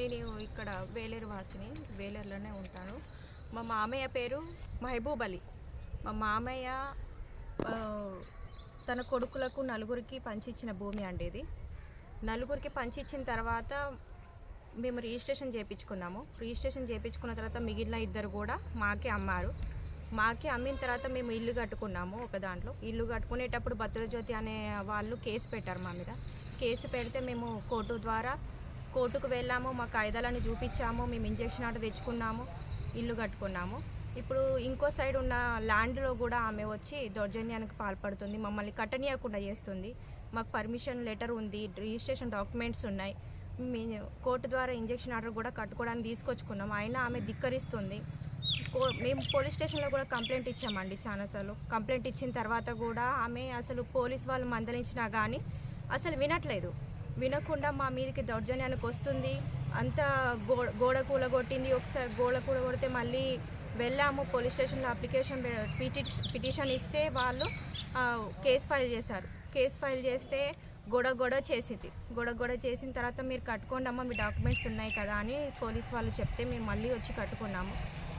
నేను ఇక్కడ వేలేరు వాసిని వేలేరులోనే ఉంటాను. మా మామయ్య పేరు మహబూబ్ అలీ. మా మామయ్య తన కొడుకులకు నలుగురికి పంచిచ్చిన భూమి అండి ఇది. నలుగురికి పంచిచ్చిన తర్వాత మేము రిజిస్ట్రేషన్ చేయించుకున్నాము రిజిస్ట్రేషన్ చేయించుకున్న తర్వాత మిగిలిన ఇద్దరు కూడా మాకే అమ్మారు. మాకే అమ్మిన తర్వాత మేము ఇల్లు కట్టుకున్నాము ఒక దాంట్లో. ఇల్లు కట్టుకునేటప్పుడు భద్రజ్యోతి అనే వాళ్ళు కేసు పెట్టారు మా మీద. కేసు పెడితే మేము కోర్టు ద్వారా కోర్టుకు వెళ్ళాము మా కాయిదాలను చూపించాము మేము ఇంజక్షన్ ఆర్డర్ తెచ్చుకున్నాము ఇల్లు కట్టుకున్నాము. ఇప్పుడు ఇంకో సైడ్ ఉన్న ల్యాండ్లో కూడా ఆమె వచ్చి దౌర్జన్యానికి పాల్పడుతుంది మమ్మల్ని కట్టనీయకుండా చేస్తుంది. మాకు పర్మిషన్ లెటర్ ఉంది రిజిస్ట్రేషన్ డాక్యుమెంట్స్ ఉన్నాయి. మీ కోర్టు ద్వారా ఇంజక్షన్ ఆర్డర్ కూడా కట్టుకోవడానికి తీసుకొచ్చుకున్నాం. అయినా ఆమె ధిక్కరిస్తుంది. కో- మేము పోలీస్ స్టేషన్లో కూడా కంప్లైంట్ ఇచ్చామండి చాలాసార్లు. కంప్లైంట్ ఇచ్చిన తర్వాత కూడా ఆమె అసలు పోలీస్ వాళ్ళు మందలించినా కానీ అసలు వినట్లేదు. వినకుండా మా మీదకి దౌర్జన్యానికి వస్తుంది. అంతా గో గోడ కూలగొట్టింది. ఒకసారి గోడ కూలగొడితే మళ్ళీ వెళ్ళాము. పోలీస్ స్టేషన్లో అప్లికేషన్ పిటి- పిటిషన్ ఇస్తే వాళ్ళు కేసు ఫైల్ చేశారు. కేసు ఫైల్ చేస్తే గొడవ గొడవ చేసింది. గొడవ గొడవ చేసిన తర్వాత మీరు కట్టుకోండి అమ్మ మీ డాక్యుమెంట్స్ ఉన్నాయి కదా అని పోలీస్ వాళ్ళు చెప్తే మేము మళ్ళీ వచ్చి కట్టుకున్నాము.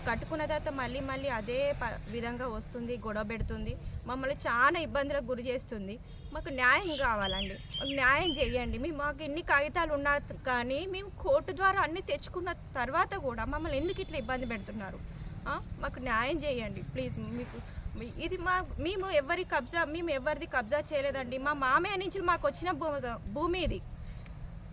కట్టుకున్న తర్వాత మళ్ళీ మళ్ళీ అదే ప- విధంగా వస్తుంది గొడవ పెడుతుంది. మమ్మల్ని చాలా ఇబ్బందులకు గురి చేస్తుంది. మాకు న్యాయం కావాలండి. మాకు న్యాయం చేయండి. మేము మాకు ఎన్ని కాగితాలు ఉన్నా కానీ మేము కోర్టు ద్వారా అన్నీ తెచ్చుకున్న తర్వాత కూడా మమ్మల్ని ఎందుకు ఇట్లా ఇబ్బంది పెడుతున్నారు? మాకు న్యాయం చేయండి. ప్లీజ్ మీకు ఇది మా మేము ఎవరి కబ్జా మేము ఎవరిది కబ్జా చేయలేదండి. మా మామయ్య నుంచి మాకు వచ్చిన భూమి భూమి ఇది.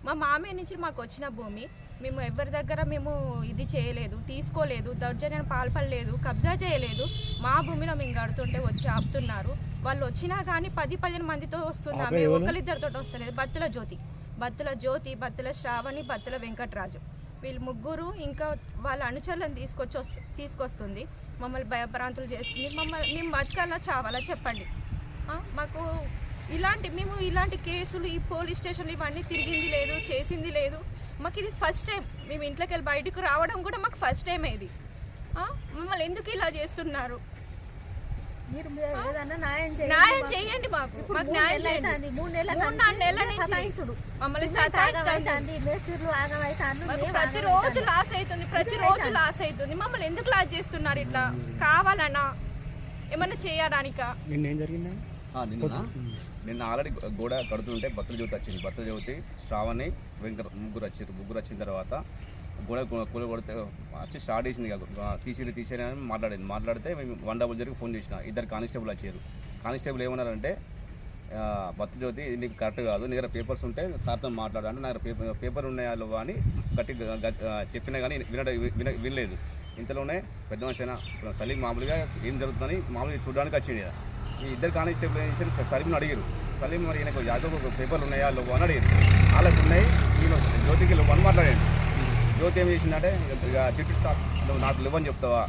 మా మామయ్య నుంచి మాకు వచ్చిన భూమి మేము ఎవరి దగ్గర మేము ఇది చేయలేదు తీసుకోలేదు దౌర్జన్యం పాల్పడలేదు కబ్జా చేయలేదు మా భూమిలో మేము కడుతుంటే వచ్చి ఆపుతున్నారు. వాళ్ళు వచ్చినా కానీ పది పదిహేను మందితో వస్తుంది ఆమె ఒకరిద్దరితో వస్తలేదు. బత్తుల జ్యోతి బత్తుల జ్యోతి బత్తుల శ్రావణి బత్తుల వెంకటరాజు. వీళ్ళు ముగ్గురు ఇంకా వాళ్ళ అనుచరులను తీసుకొచ్చి వస్తు తీసుకొస్తుంది. మమ్మల్ని భయభ్రాంతులు చేస్తుంది. మమ్మల్ని మేము బతకాలా చావాలా చెప్పండి. మాకు ఇలాంటి మేము ఇలాంటి కేసులు ఈ పోలీస్ స్టేషన్లు ఇవన్నీ తిరిగింది లేదు చేసింది లేదు. మాకు ఇది ఫస్ట్ టైం మేము ఇంట్లోకి వెళ్ళి బయటకు రావడం కూడా మాకు ఫస్ట్ టైం ఇది. ఆ, మమ్మల్ని ఎందుకు ఇలా చేస్తున్నారు? మీరు మీ- ఏదన్నా న్యాయం చేయండి న్యాయం మాకు. చేయండి మాకు. న్యాయం చేయండి. మూడు నెలల మూడు నాలుగు నెలల నుంచి మమ్మల్ని సతాయిస్తుంది. మేస్త్రీలు ప్రతిరోజు. లాస్ అవుతుంది ప్రతిరోజు లాస్ అవుతుంది. మమ్మల్ని ఎందుకు లాస్ చేస్తున్నారు ఇట్లా? కావాలన్నా ఏమన్నా చేయడానికా? నిన్న ఏం జరిగిందా ఆ, నిన్న నిన్న ఆల్రెడీ గోడ కడుతుంటే భక్తుల జ్యోతి వచ్చింది. భక్తుల జ్యోతి శ్రావణి వెంకట ముగ్గురు వచ్చారు. ముగ్గురు వచ్చిన తర్వాత గోడ కూల కొడితే వచ్చి స్టార్ట్ చేసింది తీసేది తీసేది అని మాట్లాడింది. మాట్లాడితే మేము వన్ డబుల్ జరిగి ఫోన్ చేసిన. ఇద్దరు కానిస్టేబుల్ వచ్చారు. కానిస్టేబుల్ ఏమన్నారంటే భక్తి జ్యోతి నీకు కరెక్ట్ కాదు. నీ దగ్గర పేపర్స్ ఉంటే సార్తో మాట్లాడు అంటే నా దగ్గర పేపర్ పేపర్ ఉన్నాయా అని గట్టి చెప్పినా కానీ వినడ విన వినలేదు. ఇంతలోనే పెద్ద మనిషి అయిన సలీం మామూలుగా ఏం జరుగుతుందని మామూలుగా చూడడానికి వచ్చింది. ఈ ఇద్దరు కానిస్టేబుల్ ఏం చేశారు? సలీంని అడిగారు. సలీం మరి ఈయనకు యాదవ్ పేపర్లు ఉన్నాయా? లోపు అని అడిగారు. వాళ్ళకి ఉన్నాయి. ఈయన జ్యోతికి లేవు అని మాట్లాడాడు. జ్యోతి ఏం చేసిందంటే ఇక డిప్యూటీ స్టాఫ్ నువ్వు నాకు లేవని చెప్తావా?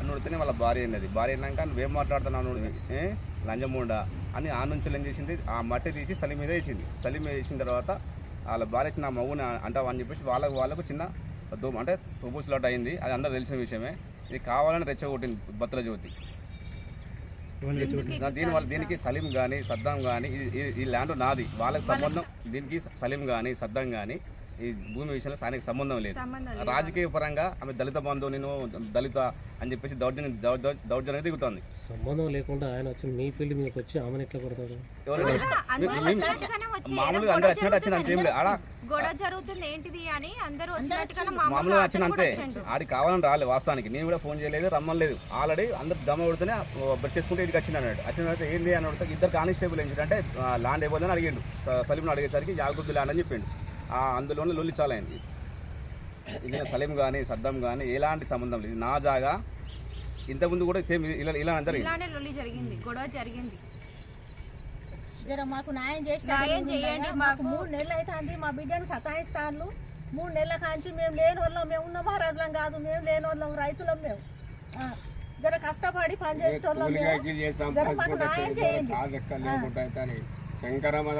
అని అడిగితేనే వాళ్ళ భార్య అన్నది. భార్య అన్నాక నువ్వేం మాట్లాడుతున్నావు ఏ? లంజముండా? అని ఆ నుంచి ఏం చేసింది? ఆ మట్టి తీసి సలీం మీద వేసింది. సలీం మీద వేసిన తర్వాత వాళ్ళ భార్య చిన్న మగుని అంటావా అని చెప్పేసి వాళ్ళకు వాళ్ళకు చిన్న దో అంటే తోబూసులాట అయింది. అది అందరూ తెలిసిన విషయమే. ఇది కావాలని రెచ్చగొట్టింది బత్తల జ్యోతి. దీనికి సలీం కానీ సద్దాం కానీ ఈ ల్యాండ్ నాది. వాళ్ళకి సంబంధం దీనికి సలీం కానీ సద్దాం కానీ ఈ భూమి విషయంలో ఆయనకి సంబంధం లేదు. రాజకీయ పరంగా ఆమె దళిత బంధువు నేను దళిత అని చెప్పేసి దౌర్జన్యం దౌర్జన్యం దిగుతుంది. సంబంధం లేకుండా ఆయన వచ్చి మీ ఫీల్డ్ మీదకి వచ్చి ఆమెను ఎట్లా కొడతాడు? మామూలుగా అందరు వచ్చినట్టు వచ్చిన అంతేం లేదు. అలా గొడవ జరుగుతుంది ఏంటిది అని అందరూ మామూలుగా వచ్చిన అంతే. ఆడికి కావాలని రాలేదు వాస్తవానికి. నేను కూడా ఫోన్ చేయలేదు రమ్మలేదు ఆల్రెడీ అందరు దమ కొడితేనే బట్ చేసుకుంటే ఇదికి వచ్చిన అన్నాడు. వచ్చిన తర్వాత ఏంది అని అడిగితే ఇద్దరు కానిస్టేబుల్ ఏం చేశారంటే ల్యాండ్ ఇవ్వదని అడిగిండు. స- సలీంను అడిగేసరికి యాగుద్దు ల్యాండ్ అని చెప్పిండు. అందులోనే లొల్లి చాలా అయింది ఇది సలీం కానీ సద్దాం కానీ ఎలాంటి సంబంధం లేదు. నా జాగా ఇంతకుముందు కూడా సేమ్ ఇలా ఇలా ఇలానే లొల్లి జరిగింది గొడవ జరిగింది. జర మాకు న్యాయం చేసి న్యాయం చేయండి మాకు. మూడు నెలలు అవుతుంది మా బిడ్డను సతాయిస్తాను మూడు నెలల కాంచి మేము లేని వాళ్ళం మేము ఉన్న మహారాజులం కాదు మేము లేని వాళ్ళం రైతులం మేము. ఆ, జర కష్టపడి పని చేసేటోళ్ళం మేము. కూలిగాకి చేస్తాం జర మాకు న్యాయం చేయండి. శంకరమ్మ